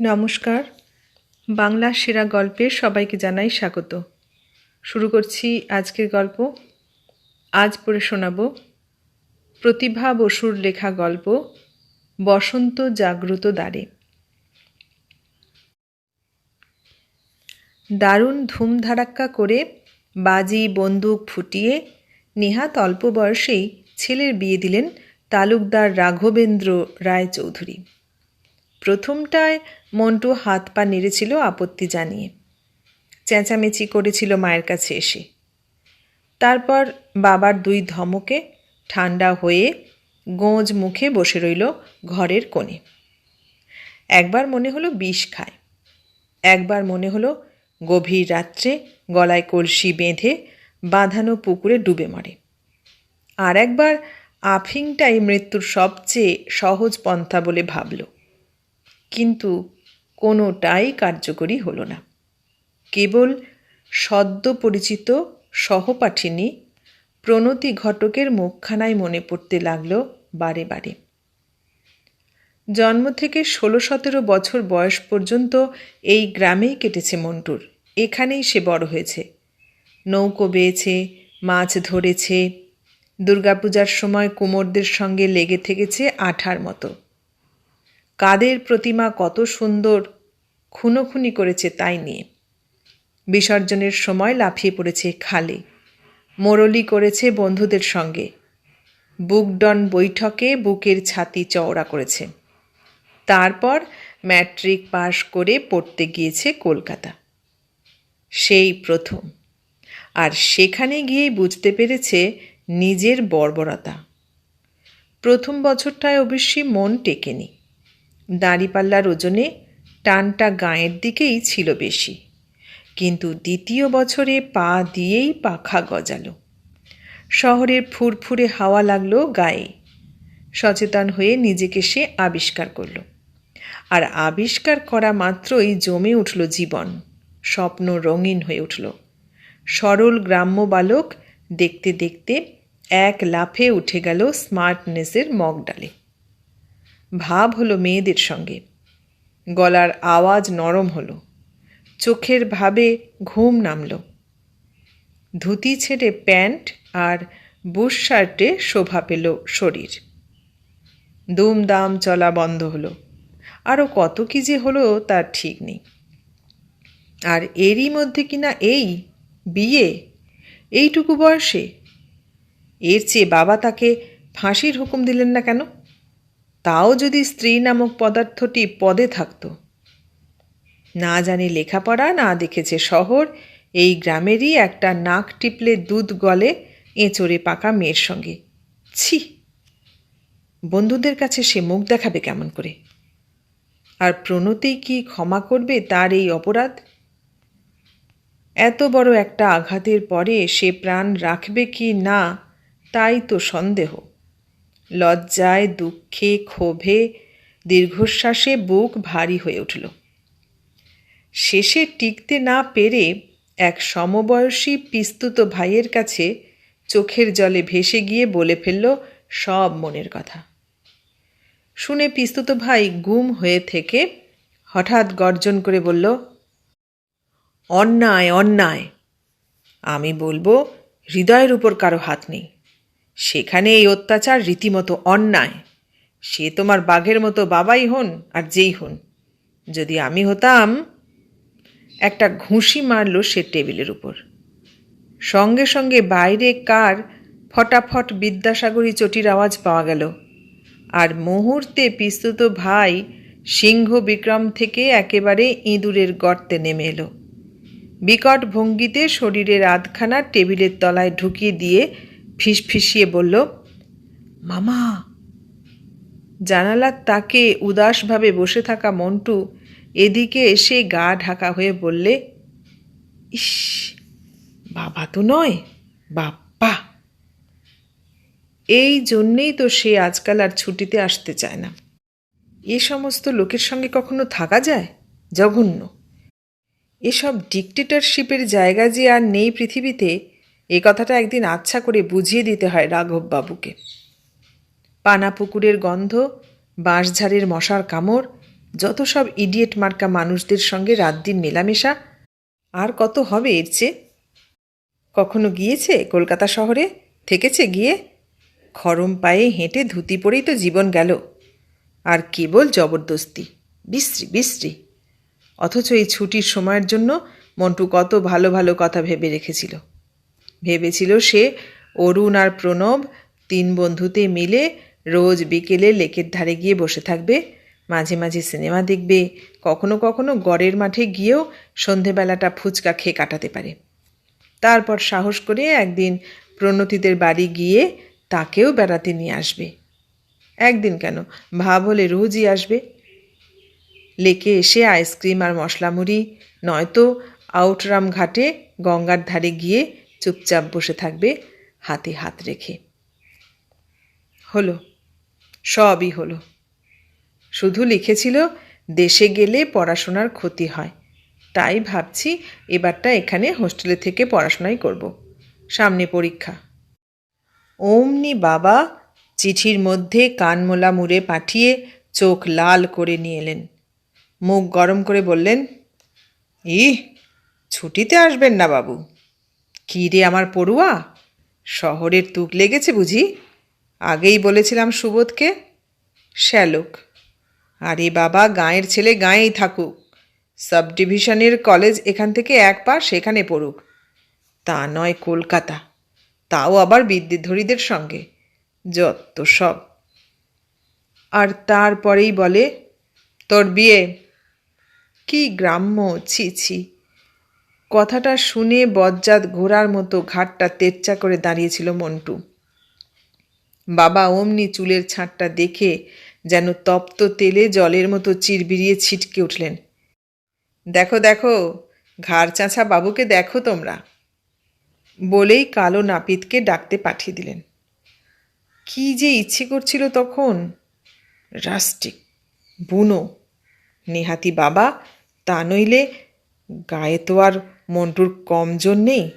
নমস্কার। বাংলা সেরা গল্পে সবাইকে জানাই স্বাগত। শুরু করছি আজকের গল্প। আজ পড়ে শোনাব প্রতিভা বসুর লেখা গল্প বসন্ত জাগ্রত দ্বারে। দারুণ ধুমধারাক্কা করে বাজি, বন্দুক ফুটিয়ে নেহাত অল্প বয়সেই ছেলের বিয়ে দিলেন তালুকদার রাঘবেন্দ্র রায় চৌধুরী প্রথমটায় মন্টু হাত পা নেড়েছিল আপত্তি জানিয়ে। চেঁচামেচি করেছিল মায়ের কাছে এসে। তারপর বাবার দুই ধমকে ঠান্ডা হয়ে গোঁজ মুখে বসে রইল ঘরের কোণে। একবার মনে হলো বিষ খায়। একবার মনে হলো গভীর রাত্রে গলায় কলসি বেঁধে বাঁধানো পুকুরে ডুবে মরে। আর একবার আফিংটাই মৃত্যুর সবচেয়ে সহজ পন্থা বলে ভাবল। কিন্তু কোনোটাই কার্যকরী হলো না। কেবল সদ্য পরিচিত সহপাঠিনী প্রণতি ঘটকের মুখখানায় মনে পড়তে লাগল বারে বারে। জন্ম থেকে ষোলো সতেরো বছর বয়স পর্যন্ত এই গ্রামেই কেটেছে মন্টুর। এখানেই সে বড় হয়েছে। নৌকো বেয়েছে, মাছ ধরেছে, দুর্গাপূজার সময় কুমোরদের সঙ্গে লেগে থেকেছে আঠার মতো। কাদের প্রতিমা কত সুন্দর খুনোখুনি করেছে তাই নিয়ে। বিসর্জনের সময় লাফিয়ে পড়েছে খালে। মোরলি করেছে বন্ধুদের সঙ্গে। বুকডন বৈঠকে বুকের ছাতি চওড়া করেছে। তারপর ম্যাট্রিক পাশ করে পড়তে গিয়েছে কলকাতা। সেই প্রথম। আর সেখানে গিয়েই বুঝতে পেরেছে নিজের বর্বরতা। প্রথম বছরটায় অবশ্যই মন টেকেনি। দাঁড়িপাল্লার ওজনে টানটা গায়ের দিকেই ছিল বেশি। কিন্তু দ্বিতীয় বছরে পা দিয়েই পাখা গজালো। শহরের ফুরফুরে হাওয়া লাগল গায়ে। সচেতন হয়ে নিজেকে সে আবিষ্কার করল। আর আবিষ্কার করা মাত্রই জমে উঠল জীবন। স্বপ্ন রঙিন হয়ে উঠল। সরল গ্রাম্য বালক দেখতে দেখতে এক লাফে উঠে গেল স্মার্টনেসের মগডালে। ভাব হলো মেয়েদের সঙ্গে। গলার আওয়াজ নরম হলো। চোখের ভাবে ঘুম নামল। ধুতি ছেড়ে প্যান্ট আর বুশ শার্টে শোভা পেল শরীর। দুমদাম চলা বন্ধ হলো। আরও কত কি যে হলো তার ঠিক নেই। আর এরই মধ্যে কিনা এই বিয়ে? এইটুকু বয়সে? এর চেয়ে বাবা তাকে ফাঁসির হুকুম দিলেন না কেন? তাও যদি স্ত্রী নামক পদার্থটি পদে থাকত। না জানি লেখাপড়া, না দেখেছে শহর, এই গ্রামেরই একটা নাক টিপলে দুধ গলে এঁচড়ে পাকা মেয়ের সঙ্গে। ছি! বন্ধুদের কাছে সে মুখ দেখাবে কেমন করে? আর প্রণতি কি ক্ষমা করবে তার এই অপরাধ? এত বড় একটা আঘাতের পরে সে প্রাণ রাখবে কি না, তাই তো সন্দেহ। লজ্জায়, দুঃখে, ক্ষোভে, দীর্ঘশ্বাসে বুক ভারী হয়ে উঠল। শেষে টিকতে না পেরে এক সমবয়সী পিস্তুত ভাইয়ের কাছে চোখের জলে ভেসে গিয়ে বলে ফেলল সব মনের কথা। শুনে পিস্তুত ভাই গুম হয়ে থেকে হঠাৎ গর্জন করে বলল, অন্যায় অন্যায়। আমি বলব, হৃদয়ের উপর কারও হাত নেই। সেখানে এই অত্যাচার রীতিমতো অন্যায়। সে তোমার বাঘের মতো বাবাই হন আর যেই হন। যদি আমি হতাম, একটা ঘুষি মারল সে টেবিলের উপর। সঙ্গে সঙ্গে বাইরে কার ফটাফট বিদ্যাসাগরী চটির আওয়াজ পাওয়া গেল। আর মুহূর্তে পিস্তুত ভাই সিংহ বিক্রম থেকে একেবারে ইঁদুরের গর্তে নেমে এলো। বিকট ভঙ্গিতে শরীরের আধখানা টেবিলের তলায় ঢুকিয়ে দিয়ে ফিসফিসিয়ে বলল, মামা, জানালার তাকে উদাসভাবে বসে থাকা মন্টু এদিকে এসে গা ঢাকা হয়ে বললে, ইস, বাবা তো নয়, বাপ্পা। এই জন্যেই তো সে আজকাল আর ছুটিতে আসতে চায় না। এ সমস্ত লোকের সঙ্গে কখনো থাকা যায়? জঘন্য। এসব ডিকটেটরশিপের জায়গা যে আর নেই পৃথিবীতে এ কথাটা একদিন আচ্ছা করে বুঝিয়ে দিতে হয় রাঘববাবুকে। পানা পুকুরের গন্ধ, বাঁশঝাড়ের মশার কামড়, যত সব ইডিয়েট মার্কা মানুষদের সঙ্গে রাত দিন মেলামেশা, আর কত হবে এর চেয়ে? কখনো গিয়েছে কলকাতা শহরে? থেকেছে গিয়ে? খরম পায়ে হেঁটে ধুতি পরেই তো জীবন গেল। আর কেবল জবরদস্তি, বিশ্রী বিশ্রী। অথচ এই ছুটির সময়ের জন্য মন্টু কত ভালো ভালো কথা ভেবে রেখেছিল। ভেবেছিল সে, অরুণ আর প্রণব তিন বন্ধুতে মিলে রোজ বিকেলে লেকের ধারে গিয়ে বসে থাকবে। মাঝে মাঝে সিনেমা দেখবে। কখনো কখনো গড়ের মাঠে গিয়েও সন্ধেবেলাটা ফুচকা খেয়ে কাটাতে পারে। তারপর সাহস করে একদিন প্রণতিদের বাড়ি গিয়ে তাকেও বেড়াতে নিয়ে আসবে। একদিন কেন? ভাব হলে রোজই আসবে। লেকে এসে আইসক্রিম আর মশলা মুড়ি নয়তো আউটরাম ঘাটে গঙ্গার ধারে গিয়ে চুপচাপ বসে থাকবে, হাতে হাত রেখে। হলো, সবই হলো। শুধু লিখেছিল, দেশে গেলে পড়াশোনার ক্ষতি হয়। তাই ভাবছি, এবারটা এখানে হোস্টেলে থেকে পড়াশোনাই করব। সামনে পরীক্ষা। অমনি বাবা চিঠির মধ্যে কানমোলা মুড়ে পাঠিয়ে চোখ লাল করে নিয়ে এলেন। মুখ গরম করে বললেন ই ছুটিতে আসবেন না বাবু। কী রে আমার পড়ুয়া? শহরের তুক লেগেছে বুঝি? আগেই বলেছিলাম সুবোধকে। শ্যালক, আরে বাবা, গাঁয়ের ছেলে গাঁয়েই থাকুক। সাব ডিভিশনের কলেজ এখান থেকে এক পা সেখানে পড়ুক। তা নয় কলকাতা, তাও আবার বিদ্যুৎধরীদের সঙ্গে। যত সব। আর তারপরেই বলে, তোর বিয়ে? কি গ্রাম্য? ছি ছি। কথাটা শুনে বজ্জাত ঘোড়ার মতো ঘাটটা তেচ্চা করে দাঁড়িয়েছিল মন্টু। বাবা অমনি চুলের ছাঁটটা দেখে যেন তপ্ত তেলে জলের মতো চিরবিরিয়ে ছিটকে উঠলেন। দেখো দেখো, ঘাড় চাঁচা বাবুকে দেখো তোমরা। বলেই কালো নাপিতকে ডাকতে পাঠিয়ে দিলেন। কি যে ইচ্ছে করছিল তখন? রাস্টিক বুনো। নেহাতি বাবা তা নইলে গায়ে তো আর মন্টুর কম জোর নেই?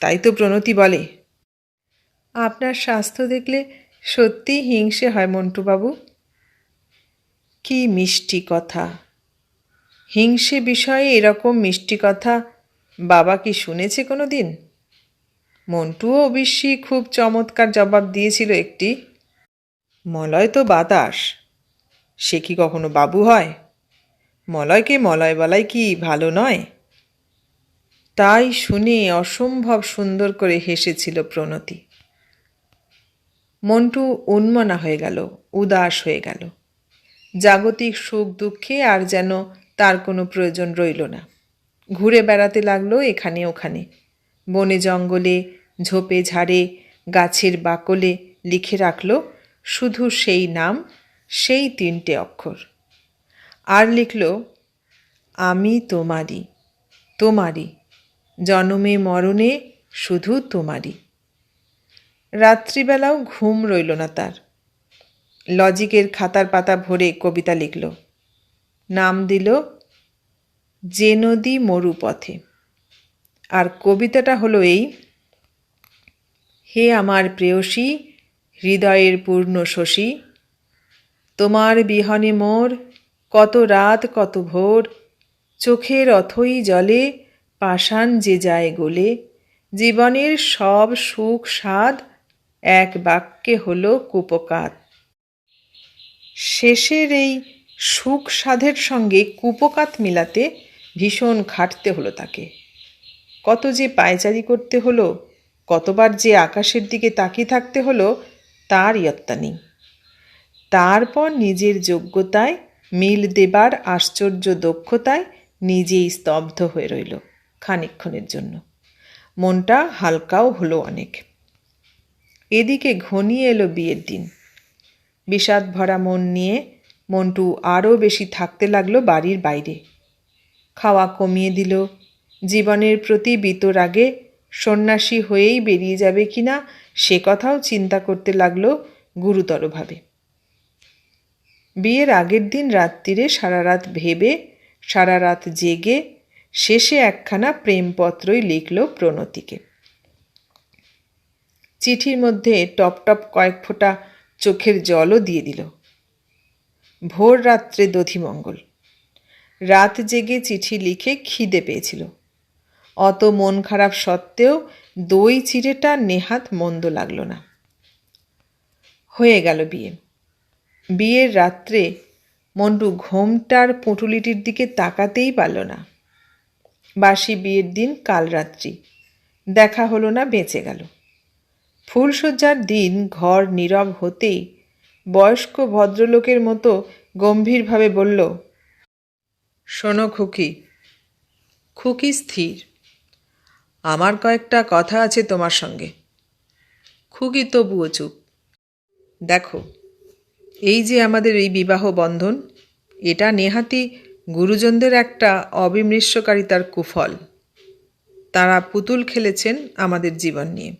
তাই তো প্রণতি বলে। আপনার স্বাস্থ্য দেখলে সত্যিই হিংসে হয় মন্টুবাবু। কি মিষ্টি কথা। হিংসে বিষয়ে এরকম মিষ্টি কথা বাবা কি শুনেছে কোনো দিন মন্টুও অবশ্যই খুব চমৎকার জবাব দিয়েছিল একটি। মলয় তো বাতাস। সে কি কখনো বাবু হয়? মলয়কে মলয় বলাই কি ভালো নয়? তাই শুনে অসম্ভব সুন্দর করে হেসেছিল প্রণতি। মন্টু উন্মনা হয়ে গেল, উদাস হয়ে গেল। জাগতিক সুখ দুঃখে আর যেন তার কোনো প্রয়োজন রইল না। ঘুরে বেড়াতে লাগল এখানে ওখানে। বনে জঙ্গলে, ঝোপে ঝাড়ে, গাছের বাকলে লিখে রাখল শুধু সেই নাম, সেই তিনটে অক্ষর। আর লিখল, আমি তোমারই তোমারই জনমে মরণে শুধু তোমারই। রাত্রিবেলাও ঘুম রইল না তার। লজিকের খাতার পাতা ভরে কবিতা লিখল। নাম দিল, যে নদী মরুপথে আর কবিতাটা হলো এই, হে আমার প্রেয়সী, হৃদয়ের পূর্ণ শশী, তোমার বিহনে মোর কত রাত কত ভোর, চোখের অথই জলে পাষাণ যে যায় গোলে, জীবনের সব সুখ স্বাদ এক বাক্যে হল কুপকাত। শেষের এই সুখ সাধের সঙ্গে কুপকাত মিলাতে ভীষণ খাটতে হলো তাকে। কত যে পায়চারি করতে হলো, কতবার যে আকাশের দিকে তাকিয়ে থাকতে হলো, তার ইয়ত্তা নেই। তারপর নিজের যোগ্যতায় মিল দেবার আশ্চর্য দক্ষতায় নিজেই স্তব্ধ হয়ে রইল। খানিক্ষণের জন্য। মনটা হালকাও হলো অনেক। এদিকে ঘনিয়ে এলো বিয়ের দিন। বিষাদ ভরা মন নিয়ে মন্টু আরও বেশি থাকতে লাগল বাড়ির বাইরে। খাওয়া কমিয়ে দিল। জীবনের প্রতি বিতরাগে সন্ন্যাসী হয়েই বেরিয়ে যাবে কিনা সে কথাও চিন্তা করতে লাগল গুরুতরভাবে। বিয়ের আগের দিন রাত্রিরে সারা রাত ভেবে সারা রাত জেগে শেষে একখানা প্রেমপত্রই লিখল প্রণতিকে। চিঠির মধ্যে টপ টপ কয়েক ফোঁটা চোখের জলও দিয়ে দিল। ভোর রাত্রে দধিমঙ্গল। রাত জেগে চিঠি লিখে খিদে পেয়েছিল। অত মন খারাপ সত্ত্বেও দই চিড়েটা নেহাত মন্দ লাগল না। হয়ে গেল বিয়ে। বিয়ের রাত্রে মন্টু ঘোমটার পুঁটুলিটির দিকে তাকাতেই পারল না। বাসি বিয়ের দিন কাল রাত্রি। দেখা হলো না, বেঁচে গেল। ফুলশয্যার দিন ঘর নীরব হতেই বয়স্ক ভদ্রলোকের মতো গম্ভীরভাবে বলল, শোনো খুকি খুকি স্থির। আমার কয়েকটা কথা আছে তোমার সঙ্গে। খুকি তবুও চুপ। দেখো, এই যে আমাদের এই বিবাহ বন্ধন, এটা নেহাতি গুরুজনদের একটা অবিমৃষ্যকারিতার কুফল। তারা পুতুল খেলেছেন আমাদের জীবন নিয়ে।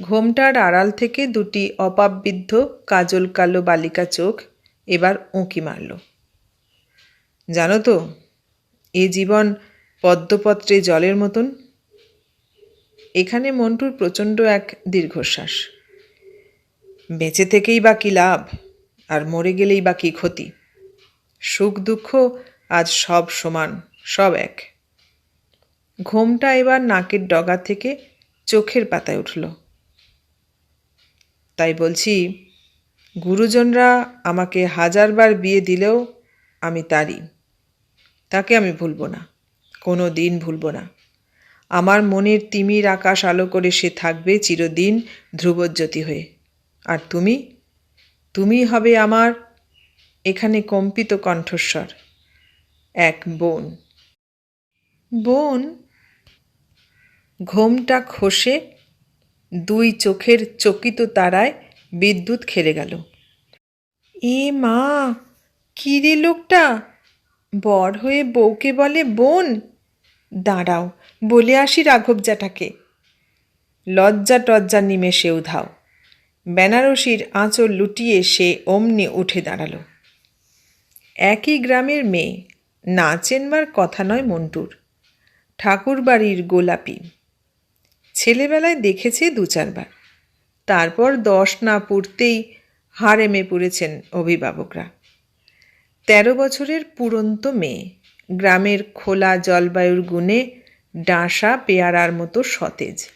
ঘোমটার আড়াল থেকে দুটি অপাববিদ্ধ কাজল কালো বালিকা চোখ এবার উঁকি মারল। জানো তো, এ জীবন পদ্মপত্রে জলের মতন। এখানে মন্টুর প্রচণ্ড এক দীর্ঘশ্বাস। বেঁচে থেকেই বা কী লাভ? আর মরে গেলেই বা কী ক্ষতি? সুখ, দুঃখ আজ সব সমান, সব এক। ঘোমটা এবার নাকের ডগা থেকে চোখের পাতায় উঠল। তাই বলছি, গুরুজনরা আমাকে হাজারবার বিয়ে দিলেও আমি তারই। তাকে আমি ভুলব না, কোনো দিন ভুলব না। আমার মনের তিমির আকাশ আলো করে সে থাকবে চিরদিন ধ্রুবজ্যোতি হয়ে। আর তুমি? তুমি হবে আমার এখানে কম্পিত কণ্ঠস্বর। এক বোন। বোন ঘোমটা খসে দুই চোখের চকিত তারায় বিদ্যুৎ খেলে গেল। এ মা, কি রে লোকটা? বর হয়ে বউকে বলে বোন? দাঁড়াও, বলে আসি রাঘব জ্যাঠাকে লজ্জা টজ্জা নিমেষে উধাও। বেনারসির আঁচল লুটিয়ে সে অমনি উঠে দাঁড়াল। একই গ্রামের মেয়ে, না চেনবার কথা নয় মন্টুর। ঠাকুরবাড়ির গোলাপি। ছেলেবেলায় দেখেছে দু চারবার। তারপর দশ না পুড়তেই হারেমে পড়েছেন অভিভাবকরা। তেরো বছরের পুরন্ত মেয়ে। গ্রামের খোলা জলবায়ুর গুণে ডাঁসা, পেয়ারার মতো সতেজ।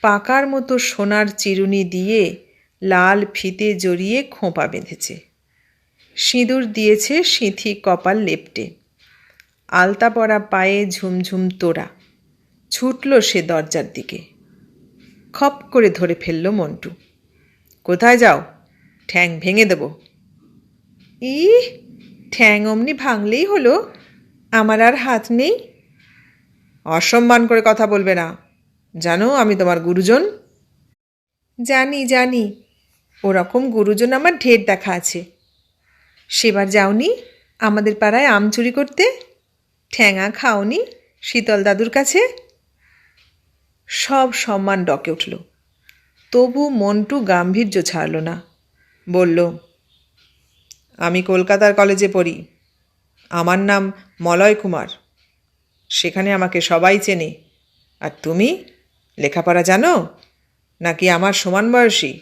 পাকার মতো সোনার চিরুনি দিয়ে লাল ফিতে জড়িয়ে খোঁপা বেঁধেছে। সিঁদুর দিয়েছে সিঁথি কপাল লেপটে। আলতা পরা পায়ে ঝুমঝুম তোড়া ছুটল সে দরজার দিকে। খপ করে ধরে ফেলল মন্টু। কোথায় যাও? ঠ্যাং ভেঙে দেব। ই ঠ্যাং অমনি ভাঙলেই হলো। আমার আর হাত নেই। অসম্মান করে কথা বলবে না। জানো আমি তোমার গুরুজন? জানি জানি। ওরকম গুরুজন আমার ঢের দেখা আছে। সেবার যাওনি, আমাদের পাড়ায় আম চুরি করতে, ঠ্যাঙা খাওনি শীতল দাদুর কাছে। সব সম্মান ডকে উঠল। তবু মন্টু গাম্ভীর্য ছাড়ল না। বলল, আমি কলকাতার কলেজে পড়ি। আমার নাম মলয় কুমার। সেখানে আমাকে সবাই চেনে। আর তুমি? লেখাপড়া জানো? নাকি আমার সমান বয়সী?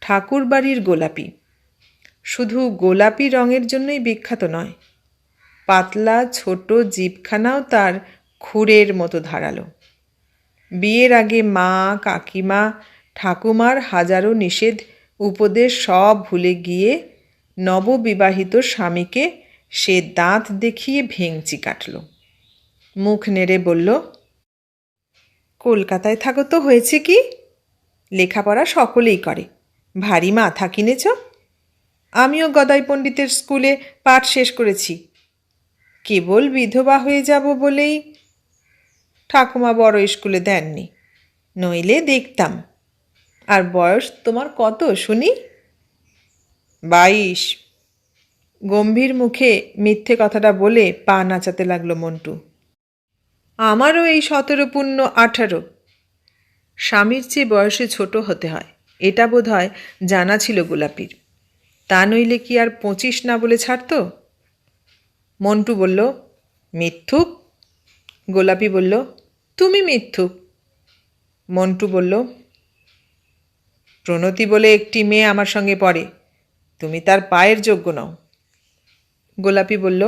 ঠাকুর বাড়ির গোলাপি শুধু গোলাপি রঙের জন্যই বিখ্যাত নয়। পাতলা, ছোট জিপখানাও তার খুরের মতো ধারালো। বিয়ের আগে মা, কাকিমা, ঠাকুমার হাজারো নিষেধ, উপদেশ সব ভুলে গিয়ে নববিবাহিত স্বামীকে সে দাঁত দেখিয়ে ভেঙচি কাটল। মুখ নেড়ে বলল, কলকাতায় থাকো তো হয়েছে কি? লেখাপড়া সকলেই করে। ভারী মাথা কিনেছ? আমিও গদাই পণ্ডিতের স্কুলে পাঠ শেষ করেছি। কেবল বিধবা হয়ে যাব বলেই ঠাকুমা বড় স্কুলে দেননি। নইলে দেখতাম। আর বয়স তোমার কত শুনি? বাইশ। গম্ভীর মুখে মিথ্যে কথাটা বলে পা নাচাতে লাগল মন্টু। আমারও এই সতেরো পূর্ণ আঠারো। স্বামীর চেয়ে বয়সে ছোট হতে হয়। এটা বোধ হয় জানা ছিল গোলাপির। তা নইলে কি আর পঁচিশ না বলে ছাড়ত? মন্টু বলল, মিথ্যুক? গোলাপি বলল, তুমি মিথ্যুক। মন্টু বলল, প্রণতি বলে একটি মেয়ে আমার সঙ্গে পড়ে, তুমি তার পায়ের যোগ্য নও। গোলাপি বলল,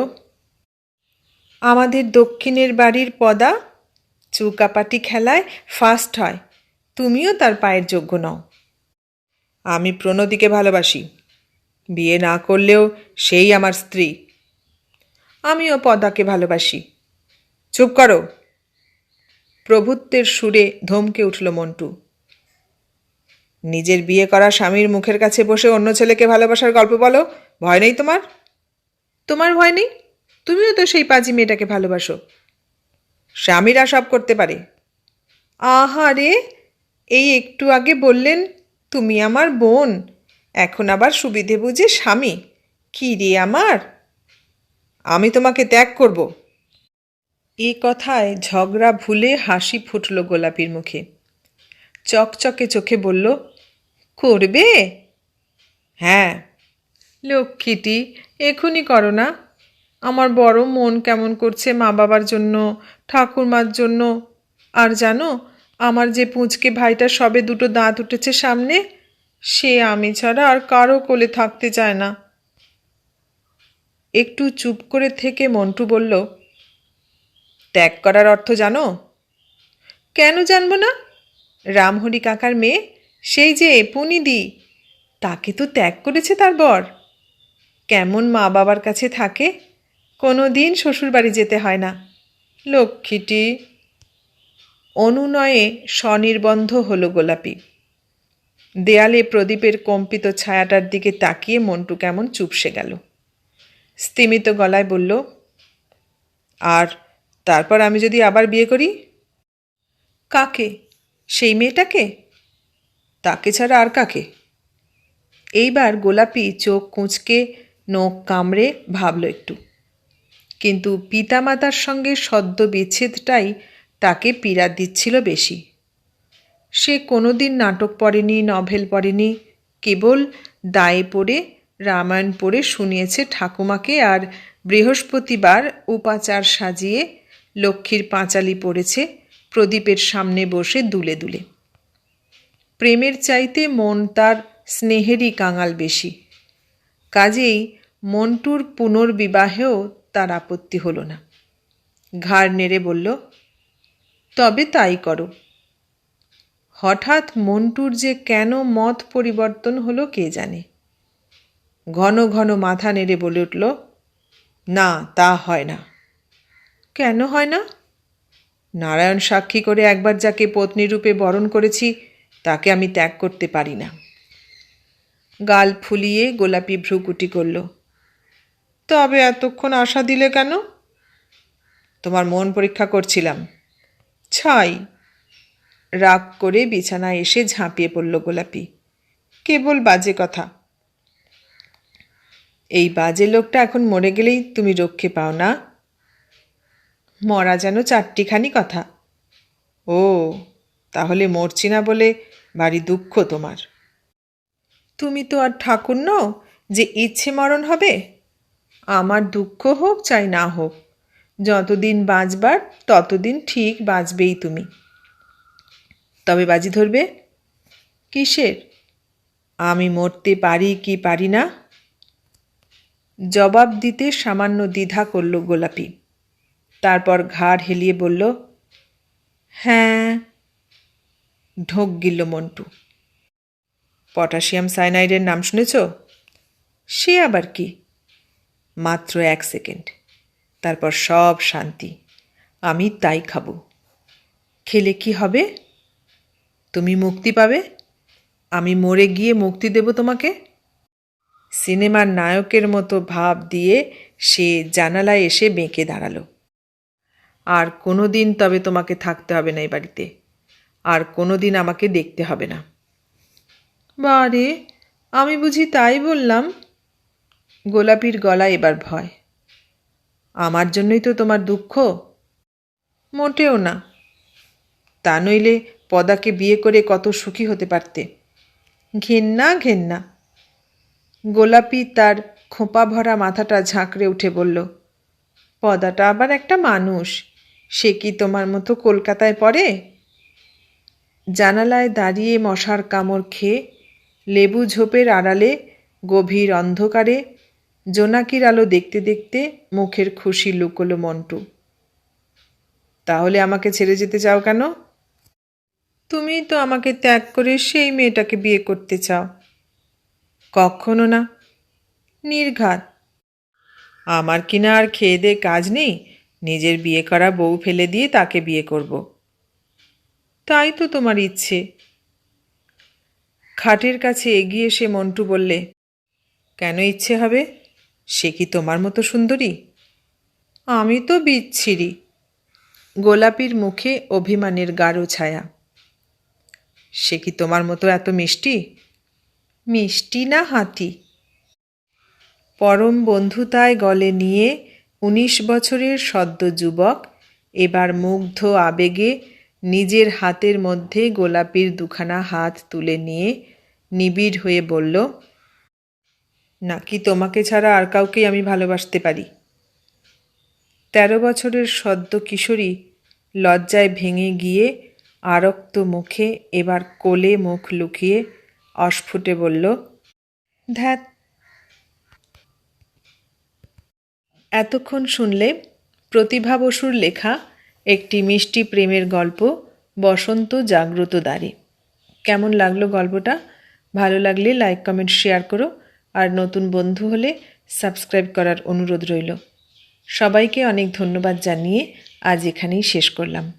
আমাদের দক্ষিণের বাড়ির পদা চুকাপাটি খেলায় ফার্স্ট হয়, তুমিও তার পায়ের যোগ্য নও। আমি প্রণতিকে ভালোবাসি। বিয়ে না করলেও সেই আমার স্ত্রী। আমিও পদাকে ভালোবাসি। চুপ করো। প্রভুত্বের সুরে ধমকে উঠল মন্টু। নিজের বিয়ে করা স্বামীর মুখের কাছে বসে অন্য ছেলেকে ভালোবাসার গল্প বলো। ভয় নেই তোমার? তোমার ভয় নেই? তুমিও তো সেই পাজি মেয়েটাকে ভালোবাসো। স্বামীরা সব করতে পারে। আহারে, এই একটু আগে বললেন, তুমি আমার বোন। এখন আবার সুবিধে বুঝে, স্বামী, কি রে আমার? আমি তোমাকে ত্যাগ করব। এই কথায় ঝগড়া ভুলে হাসি ফুটল গোলাপির মুখে। চকচকে চোখে বলল, করবে? হ্যাঁ। লক্ষ্মীটি এখনই করো না। আমার বড় মন কেমন করছে মা বাবার জন্য, ঠাকুরমার জন্য? আর জানো, আমার যে পুঁচকে ভাইটা সবে দুটো দাঁত উঠেছে সামনে সে আমি ছাড়া আর কারও কোলে থাকতে চায় না। একটু চুপ করে থেকে মন্টু বলল, ত্যাগ করার অর্থ জানো? কেন জানব না? রামহরি কাকার মেয়ে, সেই যে পুনিদি, তাকে তো ত্যাগ করেছে তার বর। কেমন মা বাবার কাছে থাকে কোনো দিন শ্বশুরবাড়ি যেতে হয় না। লক্ষ্মীটি অনুনয়ে স্বনির্বন্ধ হলো গোলাপি। দেয়ালে প্রদীপের কম্পিত ছায়াটার দিকে তাকিয়ে মন্টু কেমন চুপসে গেল। স্তিমিত গলায় বলল, আর তারপর আমি যদি আবার বিয়ে করি? কাকে? সেই মেয়েটাকে? তাকে ছাড়া আর কাকে? এইবার গোলাপি চোখ কুঁচকে নখ কামড়ে ভাবল একটু। কিন্তু পিতামাতার সঙ্গে সদ্য বিচ্ছেদটাই তাকে পীড়া দিচ্ছিল বেশি। সে কোনোদিন নাটক পড়েনি, নভেল পড়েনি। কেবল দায়ে পড়ে, রামায়ণ পড়ে শুনিয়েছে ঠাকুমাকে আর বৃহস্পতিবার উপাচার সাজিয়ে লক্ষ্মীর পাঁচালি পড়েছে প্রদীপের সামনে বসে দুলে দুলে। প্রেমের চাইতে মন তার স্নেহেরই কাঙাল বেশি। কাজেই মন্টুর পুনর্বিবাহেও তার আপত্তি হলো না। ঘাড় নেড়ে বলল, তবে তাই করো। হঠাৎ মন্টুর যে কেন মত পরিবর্তন হলো কে জানে? ঘন ঘন মাথা নেড়ে বলে উঠল, না, তা হয় না। কেন হয় না? নারায়ণ সাক্ষী করে একবার যাকে পত্নীরূপে বরণ করেছি, তাকে আমি ত্যাগ করতে পারি না। গাল ফুলিয়ে গোলাপি ভ্রুকুটি করল, তবে এতক্ষণ আশা দিলে কেন? তোমার মন পরীক্ষা করছিলাম। ছাই রাগ করে বিছানায় এসে ঝাঁপিয়ে পড়ল গোলাপি। কেবল বাজে কথা। এই বাজে লোকটা এখন মরে গেলেই তুমি রক্ষে পাও না। মরা যেন চারটিখানি কথা। ও, তাহলে মরছি না বলে ভারী দুঃখ তোমার। তুমি তো আর ঠাকুর নও যে ইচ্ছে মরণ হবে। আমার দুঃখ হোক চাই না হোক, যতদিন বাঁচবার ততদিন ঠিক বাঁচবেই তুমি। তবে বাজি ধরবে? কিসের? আমি মরতে পারি কি পারি না? জবাব দিতে সামান্য দ্বিধা করল গোলাপি। তারপর ঘাড় হেলিয়ে বলল হ্যাঁ। ঢোক গিলল মন্টু। পটাশিয়াম সাইনাইডের নাম শুনেছ? সে আবার কি? মাত্র এক সেকেন্ড। তারপর সব শান্তি। আমি তাই খাব। খেলে কি হবে? তুমি মুক্তি পাবে? আমি মরে গিয়ে মুক্তি দেব তোমাকে? সিনেমার নায়কের মতো ভাব দিয়ে সে জানালায় এসে বেঁকে দাঁড়াল। আর কোনো দিন তবে তোমাকে থাকতে হবে না এই বাড়িতে। আর কোনো দিন আমাকে দেখতে হবে না। বারে আমি বুঝি তাই বললাম? গোলাপির গলা এবার ভয়। আমার জন্যই তো তোমার দুঃখ? মোটেও না। তা নইলে পদাকে বিয়ে করে কত সুখী হতে পারতে। ঘেন্না ঘেন্না। গোলাপি তার খোঁপা ভরা মাথাটা ঝাঁকড়ে উঠে বলল, পদাটা আবার একটা মানুষ, সে কি তোমার মতো কলকাতায় পড়ে? জানালায় দাঁড়িয়ে মশার কামড় খেয়ে লেবু ঝোপের আড়ালে গভীর অন্ধকারে জোনাকির আলো দেখতে দেখতে মুখের খুশি লুকোলো মন্টু, তাহলে আমাকে ছেড়ে যেতে চাও কেন? তুমি তো আমাকে ত্যাগ করে সেই মেয়েটাকে বিয়ে করতে চাও। কখনো না। নির্ঘাত। আমার কিনা আর খেয়ে দে কাজ নেই? নিজের বিয়ে করা বউ ফেলে দিয়ে তাকে বিয়ে করব। তাই তো তোমার ইচ্ছে। খাটের কাছে এগিয়ে সে মন্টু বললে, কেন ইচ্ছে হবে? সে কি তোমার মতো সুন্দরী? আমি তো বিচ্ছিরি। গোলাপির মুখে অভিমানের গাঢ় ছায়া। সে কি তোমার মতো এত মিষ্টি? মিষ্টি না হাতি। পরম বন্ধুতায় গলে নিয়ে উনিশ বছরের সদ্য যুবক, এবার মুগ্ধ আবেগে নিজের হাতের মধ্যে গোলাপির দুখানা হাত তুলে নিয়ে নিবিড় হয়ে বলল, নাকি তোমাকে ছাড়া আর কাউকেই আমি ভালোবাসতে পারি? তেরো বছরের সদ্য কিশোরী লজ্জায় ভেঙে গিয়ে আরক্ত মুখে এবার কোলে মুখ লুকিয়ে অস্ফুটে বলল ধ্যাত এতক্ষণ শুনলে প্রতিভা বসুর লেখা একটি মিষ্টি প্রেমের গল্প, বসন্ত জাগ্রত দ্বারে কেমন লাগল গল্পটা? ভালো লাগলে লাইক, কমেন্ট, শেয়ার করো। আর নতুন বন্ধু হলে সাবস্ক্রাইব করার অনুরোধ রইল। সবাইকে অনেক ধন্যবাদ জানিয়ে আজ এখানেই শেষ করলাম।